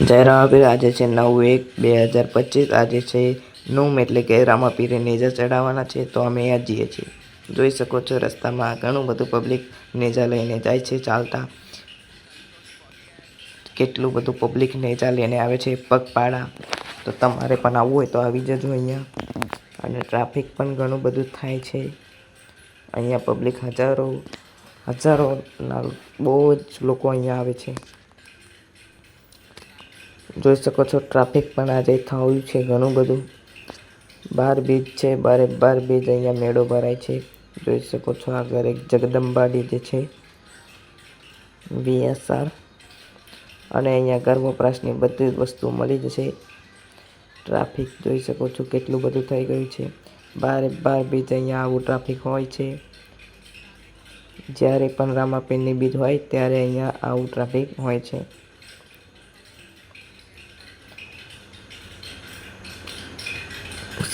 જય પીર આજે છે નવ એક, બે હજાર પચીસ. આજે છે નૂમ એટલે કે રામાપીરે નેજા ચડાવવાના છે, તો અમે અહીંયા જઈએ છીએ. જોઈ શકો છો રસ્તામાં ઘણું બધું પબ્લિક નેજા લઈને જાય છે, ચાલતા. કેટલું બધું પબ્લિક નેજા લઈને આવે છે, પગપાળા. તો તમારે પણ આવવું હોય તો આવી જજો અહીંયા. અને ટ્રાફિક પણ ઘણું બધું થાય છે. અહીંયા પબ્લિક હજારો, હજારોના બહુ જ લોકો અહીંયા આવે છે. જોઈ શકો છો ટ્રાફિક પણ આજે થયું છે ઘણું બધું. બાર બીજ છે, બારે બાર બીજ અહીંયા મેળો ભરાય છે. જોઈ શકો છો આગળ એક જગદંબાડી જે છે, વીએસઆર. અને અહીંયા ઘર વપરાશની બધી જ વસ્તુ મળી જશે ટ્રાફિક જોઈ શકો છો કેટલું બધું થઈ ગયું છે. બારે બાર બીજ અહીંયા આવું ટ્રાફિક હોય છે. જ્યારે પણ રામાપીરની બીજ હોય, ત્યારે અહીંયા આવું ટ્રાફિક હોય છે.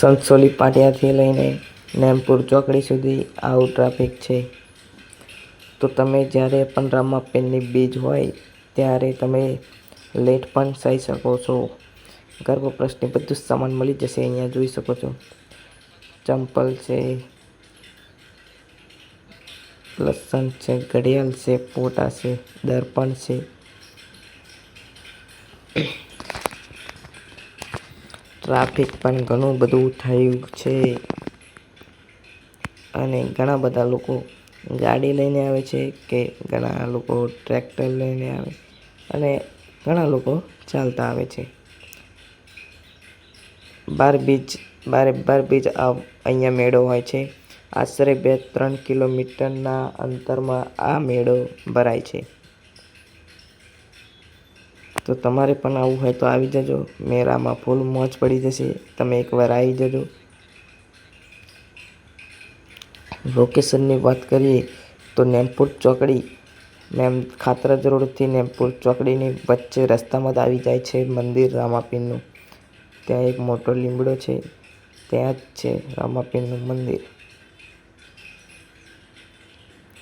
સંતસોલી પાટિયાથી લઈને નેમપુર ચોકડી સુધી આવું ટ્રાફિક છે. તો તમે જ્યારે પણ રામાપીરની બીજ હોય, ત્યારે તમે લેટ પણ થઈ શકો છો. ઘર વપરાશની બધું જ સામાન મળી જશે, અહીંયા જોઈ શકો છો. ચંપલ છે, લસણ છે, ઘડિયાળ છે પોટા છે, દર્પણ છે. ટ્રાફિક પણ ઘણું બધું થયું છે. અને ઘણા બધા લોકો ગાડી લઈને આવે છે કે ઘણા લોકો ટ્રેક્ટર લઈને આવે અને ઘણા લોકો ચાલતા આવે છે. બાર બીચ, બારે બાર બીચ અહીંયા મેળો હોય છે. આશરે બે ત્રણ કિલોમીટરના અંતરમાં આ મેળો ભરાય છે. તો તમારે પણ આવવું હોય તો આવી જજો. મેળામાં ફૂલ મોજ પડી જશે. તમે એકવાર આવી જજો. લોકેશનની વાત કરીએ તો નેમપુર ચોકડી. મેમ ખાતરજ રોડથી નેમપુર ચોકડીની વચ્ચે રસ્તામાં જ આવી જાય છે મંદિર રામાપીરનું. ત્યાં એક મોટો લીમડો છે. ત્યાં જ છે રામાપીરનું મંદિર.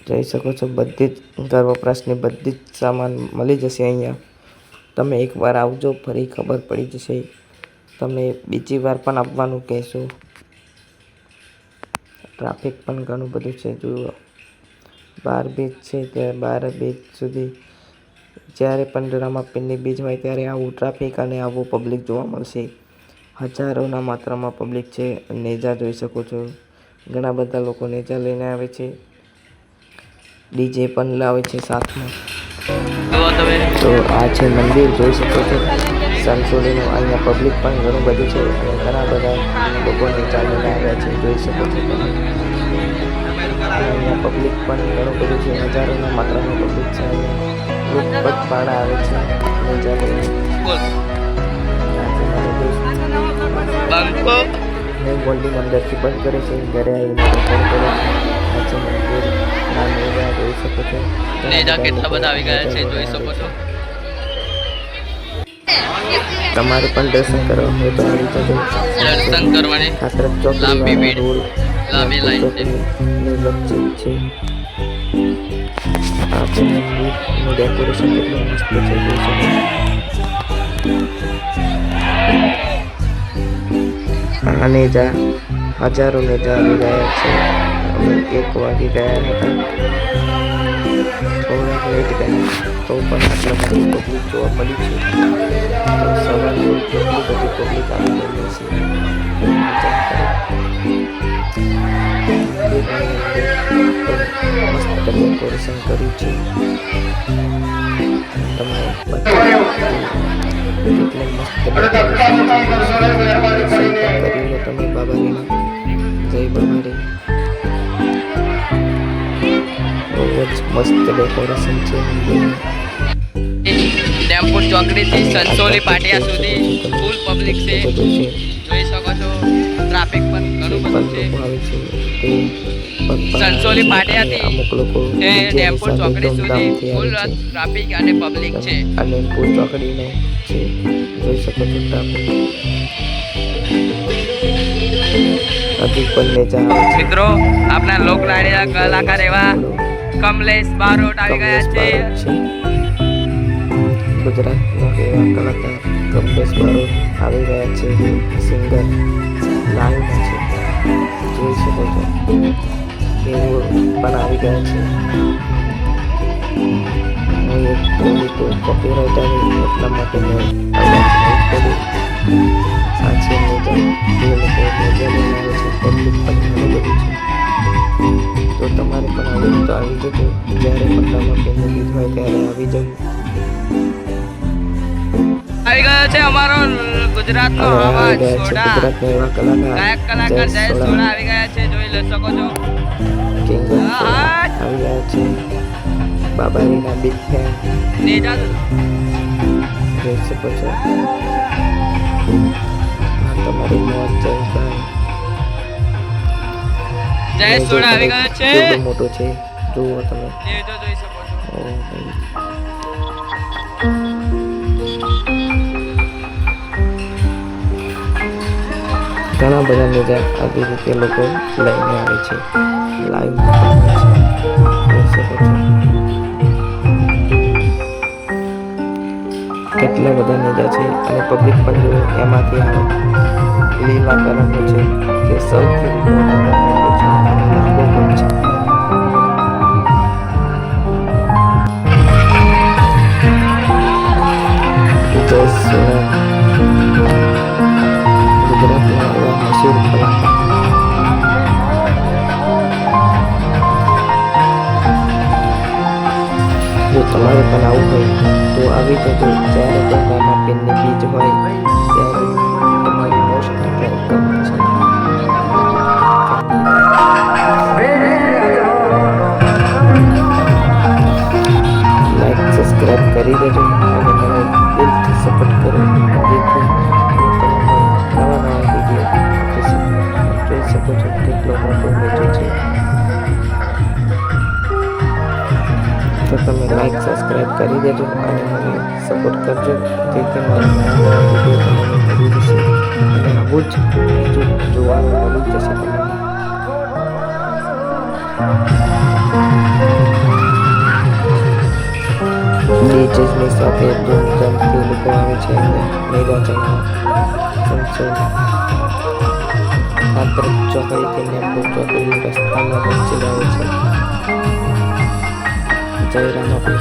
જોઈ શકો છો. બધી જ ઘર વપરાશની બધી જ સામાન મળી જશે અહીંયા. તમે એકવાર આવજો, ફરી ખબર પડી જશે. તમે બીજી વાર પણ આવવાનું કહેશો. ટ્રાફિક પણ ઘણું બધું છે, જુઓ. બાર બીચ છે, ત્યાં બાર બીચ સુધી જ્યારે પણ રામાપીરની બીચ હોય ત્યારે આવું ટ્રાફિક અને આવું પબ્લિક જોવા મળશે. હજારોના માત્રામાં પબ્લિક છે, નેજા જોઈ શકો છો. ઘણા બધા લોકો નેજા લઈને આવે છે. ડીજે પણ લાવે છે સાથમાં. તો આ છે મંદિર જોઈ શકો છો સંસોલીનું અહીંયા પબ્લિક પણ ઘણું બધું છે અને ઘણા બધા લોકોને નેચા લઈને આવ્યા છે જોઈ શકો છો અહીંયા પબ્લિક પણ ઘણું બધું છે હજારોના માત્રામાં પબ્લિક છે અહીંયા. લોકો પાડા આવે છે નેચા લઈને આ છે મારો દોસ્ત બંકો હું ગોલ્ડી અંદરથી બંધ કરે છે ઘરે આવીને દર્શન કરે છે. નેજા કેટલા બધા આવી ગયા છે જોઈ શકો છો. તમારે પણ દર્શન કરવા હોય તો આવી જજો દર્શન કરવાની ખાતર ચોક લાંબી ભીડ, લાંબી લાઈન છે. વચ્ચે છે. આપણે ડેકોરેશન કેટલું મસ્ત છે. આ નેજા હજારો નેજા આવી ગયા છે. અમે એક વાગી ગયા હતા. થોડાક લેટ ગયા તો પણ આટલા બધી પબ્લિક જોવા મળી છે તો સવારે કેટલી બધી પબ્લિક આવી ગઈ છે મસ્ત ડેકોરેશન કર્યું છે તમે બતાવો એટલે મસ્ત decoration કર્યું છે તમે બાબાની જય બાબારી જ મસ્ત ડેકોરેશન છે. ડેમપુર ચોકડીથી સંસોલી પાટિયા સુધી ફૂલ પબ્લિક છે. જોઈ શકો છો ટ્રાફિક પણ ઘણું બધું છે. સંસોલી પાટિયાથી એ ડેમપુર ચોકડી સુધી ફૂલ ટ્રાફિક અને પબ્લિક છે. અને પૂર ચોકડીનો છે. જોઈ શકો છો ટ્રાફિક પણ મિત્રો આપણા લોકલાડીના કલાકાર એવા કમલેશ બારોટ આવી ગયા છે. ગુજરાતનો એવા કલાકાર કમલેશ બારોટ આવી રહ્યા છે. સિંગર લાઈવ છે. જોઈ શકો છો. તેઓ પણ આવી ગયા છે. હું એક બોલી તો કોપીરાઇટ આવે એટલા માટે મેં આ છે આવી જજો જ્યારે પટ્ટામાં પેલું ગીત હોય ત્યારે આવી આવી ગયો છે અમારો ગુજરાતનો અવાજ સોડા. ગુજરાતના એવા કલાકાર. ગાયક કલાકાર જય સોડા. આવી ગયા છે જોઈ લે શકો છો. કિંગ આવી ગયા છે. બાબારીના બિગ ફેન નેજા જોઈ શકો છો. તમારી જય સોડા આવી ગયો છે. મોટો છે. જુઓ તમે. ઘણા બધા મજા આવી રીતે લોકો લઈને આવે છે. લાઈવ કેટલા બધા મજા છે અને પબ્લિક પણ જો એમાંથી આવે. લીલા કલરનો છે તે સૌથી મોટા જય સોના ગુજરાતના એવા મશહૂર કલાકાર જો તમારે પણ આવું હોય તો આવી જજો જ્યારે પણ નાના પેનની બીજ હોય ત્યારે સપોર્ટ કરો જેથી હું તમને નવા નવા વીડિયો આપી શકું જોઈ શકો છો કેટલો મોટો મેચો છે તો તમે લાઈક સબસ્ક્રાઇબ કરી દેજો અને મને સપોર્ટ કરજો જેથી મારા નવા નવા વીડિયો તમને મળી જશે અને આવું જ બીજું જોવાનું મળી જશે તમને ડીજેસની સાથે ધૂમધામથી લોકો આવે છે. અને મેગા ચલાવવા સંસદ માત્ર થઈને ચોકડી રસ્તામાં પહોંચી આવે છે જય રામાપીર